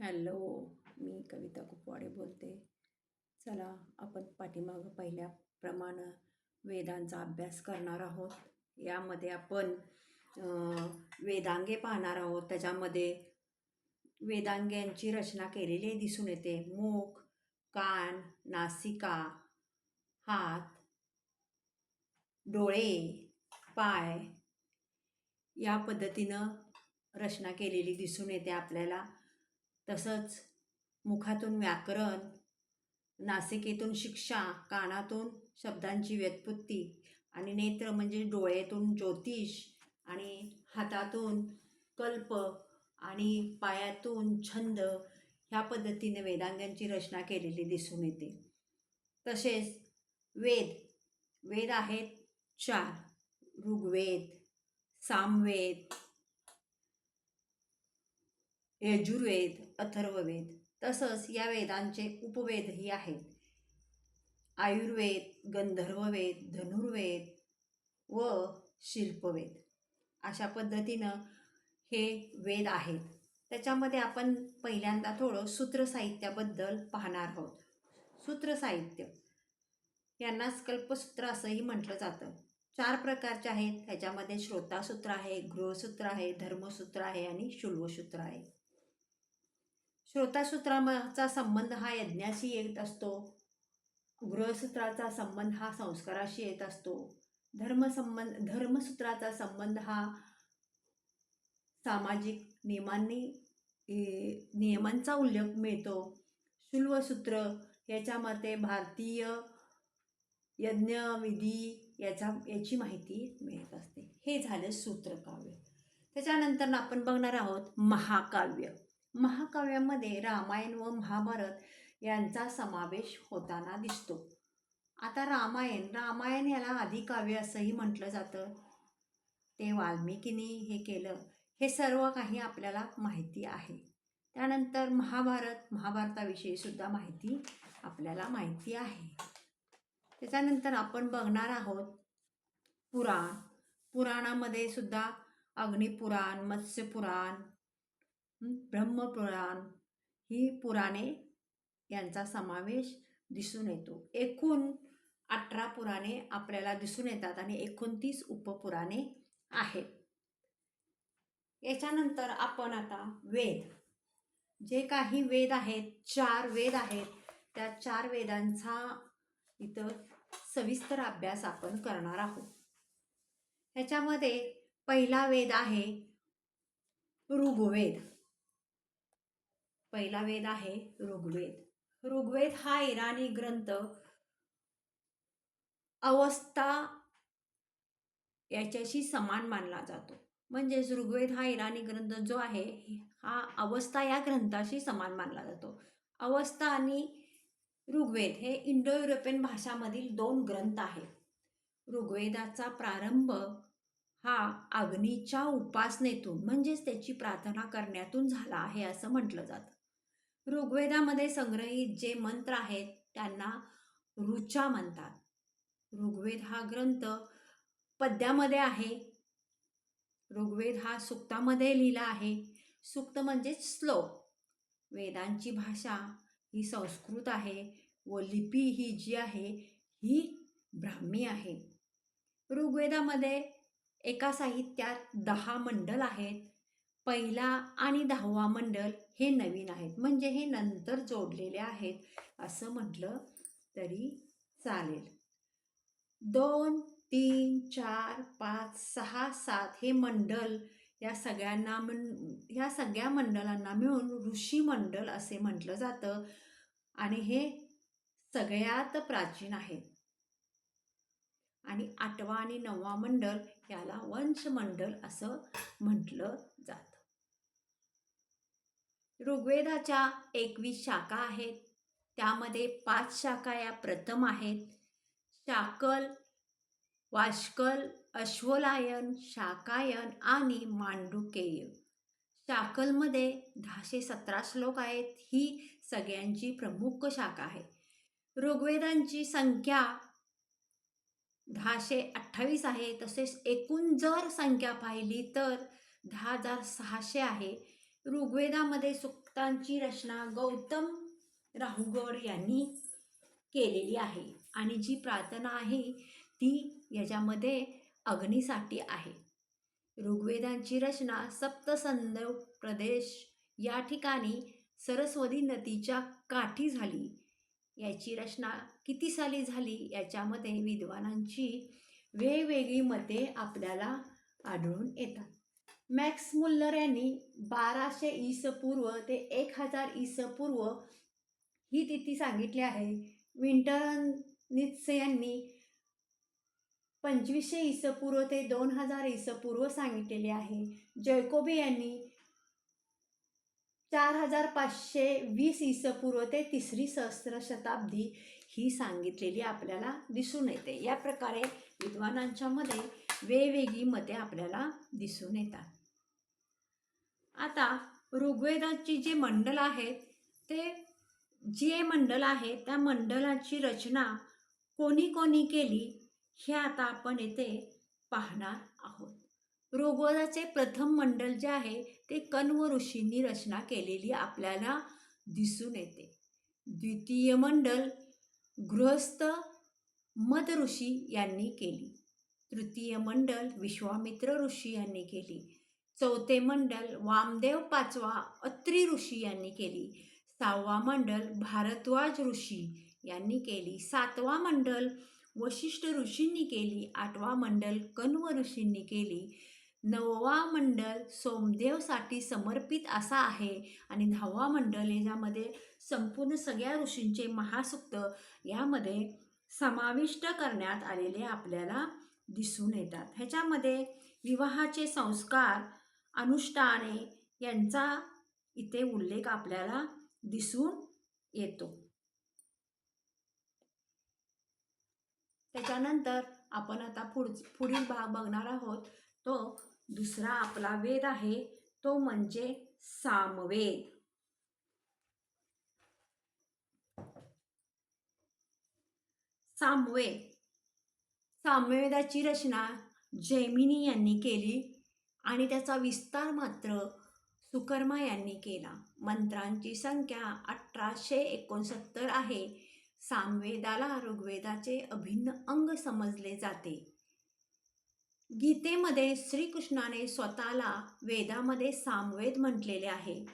Hello मी कविता कुपवाडे बोलते. चला आपण पाठीमागं पहिल्याप्रमाणे वेदांचा अभ्यास करणार आहोत. यामध्ये आपण वेदांगे पाहणार आहोत. त्याच्यामध्ये वेदांग्यांची रचना केलेली दिसून येते. मुख कान नासिका हात डोळे पाय या पद्धतीनं रचना केलेली दिसून येते आपल्याला. तसंच मुखातून व्याकरण नासिकेतून शिक्षा कानातून शब्दांची व्युत्पत्ती आणि नेत्र म्हणजे डोळ्यातून ज्योतिष आणि हातातून कल्प आणि पायातून छंद ह्या पद्धतीने वेदांगांची रचना केलेली दिसून येते. तसेच वेद वेद आहेत चार ऋग्वेद सामवेद यजुर्वेद अथर्ववेद तसंच या वेदांचे उपवेदही आहेत. आयुर्वेद गंधर्ववेद धनुर्वेद व शिल्पवेद अशा पद्धतीनं हे वेद आहेत. त्याच्यामध्ये आपण पहिल्यांदा थोडं सूत्रसाहित्याबद्दल पाहणार आहोत. सूत्रसाहित्य यांनाच कल्पसूत्र असंही म्हटलं जातं. चार प्रकारचे आहेत. ह्याच्यामध्ये श्रोतासूत्र आहे गृहसूत्र आहे धर्मसूत्र आहे आणि शुल्वसूत्र आहे. श्रोतासूत्राचा संबंध हा यज्ञाशी येत असतो. गृहसूत्राचा संबंध हा संस्काराशी येत असतो. धर्मसंबंध धर्मसूत्राचा संबंध हा सामाजिक नियमांनी नियमांचा उल्लेख मिळतो. शुल्वसूत्र याच्या मते भारतीय यज्ञ विधी याचा याची माहिती मिळत असते. हे झालं सूत्रकाव्य. त्याच्यानंतर आपण बघणार आहोत महाकाव्य. महाकाव्यामध्ये रामायण व महाभारत यांचा समावेश होताना दिसतो. आता रामायण रामायण याला आदिकाव्य असंही म्हटलं जातं. ते वाल्मिकीने हे केलं. हे सर्व काही आपल्याला माहिती आहे. त्यानंतर महाभारत महाभारताविषयी सुद्धा माहिती आपल्याला माहिती आहे. त्याच्यानंतर आपण बघणार आहोत पुराण. पुराणामध्ये सुद्धा अग्निपुराण मत्स्यपुराण ब्रह्मपुराण ही पुराणे यांचा समावेश दिसून येतो. एकूण अठरा पुराणे आपल्याला दिसून येतात आणि एकोणतीस उपपुराणे आहेत. याच्यानंतर आपण आता वेद. जे काही वेद आहेत चार वेद आहेत त्या चार वेदांचा इथं सविस्तर अभ्यास आपण करणार आहोत. ह्याच्यामध्ये पहिला वेद आहे ऋग्वेद. पहिला वेद आहे ऋग्वेद. ऋग्वेद हा इराणी ग्रंथ अवस्था याच्याशी समान मानला जातो. म्हणजेच ऋग्वेद हा इराणी ग्रंथ जो आहे हा अवस्था या ग्रंथाशी समान मानला जातो. अवस्था आणि ऋग्वेद हे इंडो युरोपियन भाषामधील दोन ग्रंथ आहेत. ऋग्वेदाचा प्रारंभ हा अग्नीच्या उपासनेतून म्हणजेच त्याची प्रार्थना करण्यातून झाला आहे असं म्हटलं जातं. ऋग्वेदामध्ये संग्रहित जे मंत्र आहेत त्यांना ऋचा म्हणतात. ऋग्वेद हा ग्रंथ पद्यामध्ये आहे. ऋग्वेद हा सुक्तामध्ये लिहिला आहे. सुक्त म्हणजेच श्लोक. वेदांची भाषा ही संस्कृत आहे व लिपी ही जी आहे ही ब्राह्मी आहे. ऋग्वेदामध्ये एका साहित्यात दहा मंडल आहेत. पहिला आणि दहावा मंडल हे नवीन आहेत. म्हणजे हे नंतर जोडलेले आहेत असं म्हटलं तरी चालेल. दोन तीन चार पाच सहा सात हे मंडल या सगळ्यांना म्हण ह्या सगळ्या मंडलांना मिळून ऋषी मंडल असे म्हटलं जातं आणि हे सगळ्यात प्राचीन आहेत आणि आठवा आणि नववा मंडल याला वंश मंडल असं म्हटलं जातं. ऋग्वेदाच्या एकवीस शाखा आहेत. त्यामध्ये पाच शाखा या प्रथम आहेत. शाकल वाष्कल अश्वलायन शाकायन आणि मांडुकेय. शाकलमध्ये दहाशे सतरा श्लोक आहेत. ही सगळ्यांची प्रमुख शाखा आहे. ऋग्वेदांची संख्या दहाशे अठ्ठावीस आहे. तसेच एकूण जर संख्या पाहिली तर दहा हजार सहाशे आहे. ऋग्वेदामध्ये सुक्तांची रचना गौतम राहुगड यांनी केलेली आहे. आणि जी प्रार्थना आहे ती याच्यामध्ये अग्नीसाठी आहे. ऋग्वेदांची रचना सप्तसंद प्रदेश या ठिकाणी सरस्वती नदीच्या काठी झाली. याची रचना किती साली झाली याच्यामध्ये विद्वानांची वेगवेगळी मते आपल्याला आढळून येतात. मॅक्स मुल्लर यांनी बाराशे इस पूर्व ते एक हजार इस पूर्व ही तिथी सांगितली आहे. विंटरनित्स यांनी पंचवीसशे इस पूर्व ते दोन हजार ईस पूर्व सांगितलेले आहे. जयकोबी यांनी चार हजार पाचशे वीस इसपूर्व ते तिसरी सहस्र शताब्दी ही सांगितलेली आपल्याला दिसून येते. या प्रकारे विद्वानांच्यामध्ये वेगवेगळी मते आपल्याला दिसून येतात. आता ऋग्वेदाची जे मंडल आहेत ते जे मंडल आहे त्या मंडलाची रचना कोणी कोणी केली हे आता आपण येथे पाहणार आहोत. ऋग्वेदाचे प्रथम मंडल जे आहे ते कण्व ऋषींनी रचना केलेली आपल्याला दिसून येते. द्वितीय मंडल गृहस्थ मद ऋषी यांनी केली. तृतीय मंडल विश्वामित्र ऋषी यांनी केली. चौथे मंडल वामदेव पाचवा अत्री ऋषी यांनी केली. सहावा मंडल भारद्वाज ऋषी यांनी केली. सातवा मंडल वशिष्ठ ऋषींनी केली. आठवा मंडल कण्व ऋषींनी केली. नववा मंडल सोमदेवसाठी समर्पित असा आहे आणि दहावा मंडल याच्यामध्ये संपूर्ण सगळ्या ऋषींचे महासुक्त यामध्ये समाविष्ट करण्यात आलेले आपल्याला दिसून येतात. ह्याच्यामध्ये विवाहाचे संस्कार अनुष्ठाने यांचा इथे उल्लेख आपल्याला दिसून येतो. त्याच्यानंतर आपण आता पुढ पुढील भाग बघणार आहोत. तो दुसरा आपला वेद आहे. तो म्हणजे सामवेद. सामवेद. सामवेदाची रचना जैमिनी यांनी केली. आणि त्याचा विस्तार मात्र सुकर्मा यांनी केला. मंत्रांची संख्या अठराशे एकोणसत्तर आहे. सामवेदाला ऋग्वेदाचे अभिन्न अंग समजले जाते. गीतेमध्ये श्रीकृष्णाने स्वतःला वेदामध्ये सामवेद म्हटलेले आहे.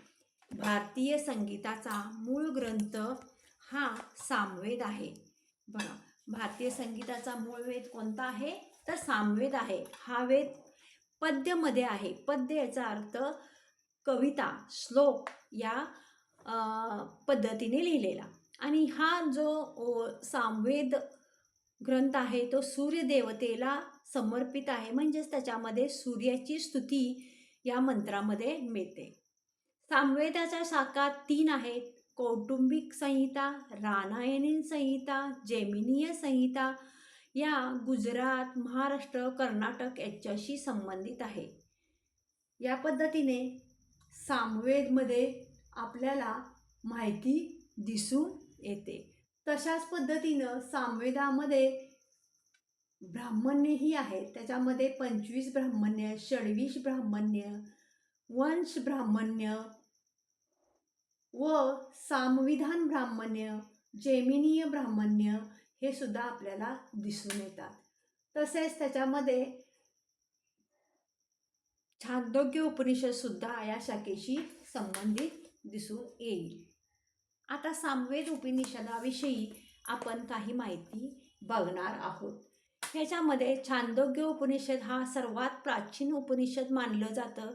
भारतीय संगीताचा मूळ ग्रंथ हा सामवेद आहे. बघा भारतीय संगीताचा मूळ वेद कोणता आहे? तर सामवेद आहे. हा वेद पद्यमध्ये आहे. पद्य याचा अर्थ कविता श्लोक या पद्धतीने लिहिलेला. आणि हा जो सामवेद ग्रंथ आहे तो सूर्यदेवतेला समर्पित आहे. म्हणजेच त्याच्यामध्ये सूर्याची स्तुती या मंत्रामध्ये मिळते. सामवेदाच्या शाखा तीन आहेत. कौटुंबिक संहिता रामायणीन संहिता जैमिनीय संहिता या गुजरात महाराष्ट्र कर्नाटक याच्याशी संबंधित आहे. या पद्धतीने सामवेदमध्ये आपल्याला माहिती दिसून येते. तशाच पद्धतीनं सामवेदामध्ये ब्राह्मण्यही आहेत त्याच्यामध्ये पंचवीस ब्राह्मण्य षडवीस ब्राह्मण्य वंश ब्राह्मण्य व सामविधान ब्राह्मण्य जैमिनीय ब्राह्मण्य हे सुद्धा आपल्याला दिसून येतात. तसेच त्याच्यामध्ये छांदोग्य उपनिषद सुद्धा या शाखेशी संबंधित दिसून येईल. आता सामवेद उपनिषदाविषयी आपण काही माहिती बघणार आहोत. ह्याच्यामध्ये छांदोग्य उपनिषद हा सर्वात प्राचीन उपनिषद मानलं जातं.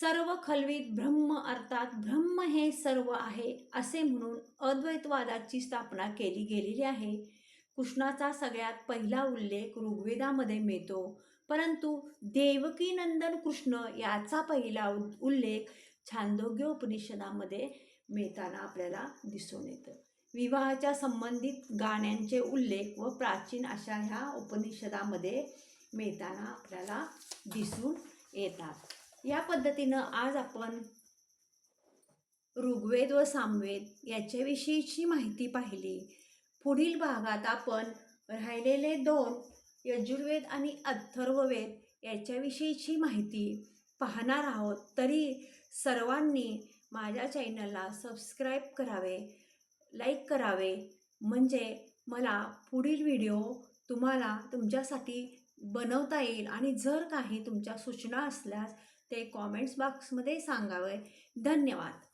सर्व खलवीत ब्रह्म अर्थात ब्रह्म हे सर्व आहे असे म्हणून अद्वैतवादाची स्थापना केली गेलेली आहे. कृष्णाचा सगळ्यात पहिला उल्लेख ऋग्वेदामध्ये मिळतो. परंतु देवकीनंदन कृष्ण याचा पहिला उ- उल्लेख छांदोग्य उपनिषदामध्ये मिळताना आपल्याला दिसून येतं. विवाहाच्या संबंधित गाण्यांचे उल्लेख व प्राचीन अशा ह्या उपनिषदामध्ये मिळताना आपल्याला दिसून येतात. या पद्धतीनं आज आपण ऋग्वेद व सामवेद याच्याविषयीची माहिती पाहिली. पुढील भागात आपण राहिलेले दोन यजुर्वेद आणि अथर्ववेद याच्याविषयीची माहिती पाहणार आहोत. तरी सर्वांनी माझ्या चॅनलला सबस्क्राईब करावे लाईक करावे. म्हणजे मला पुढील व्हिडिओ तुम्हाला तुमच्यासाठी बनवता येईल आणि जर काही तुमच्या सूचना असल्यास ते कॉमेंट्स बॉक्समध्ये सांगावे. धन्यवाद.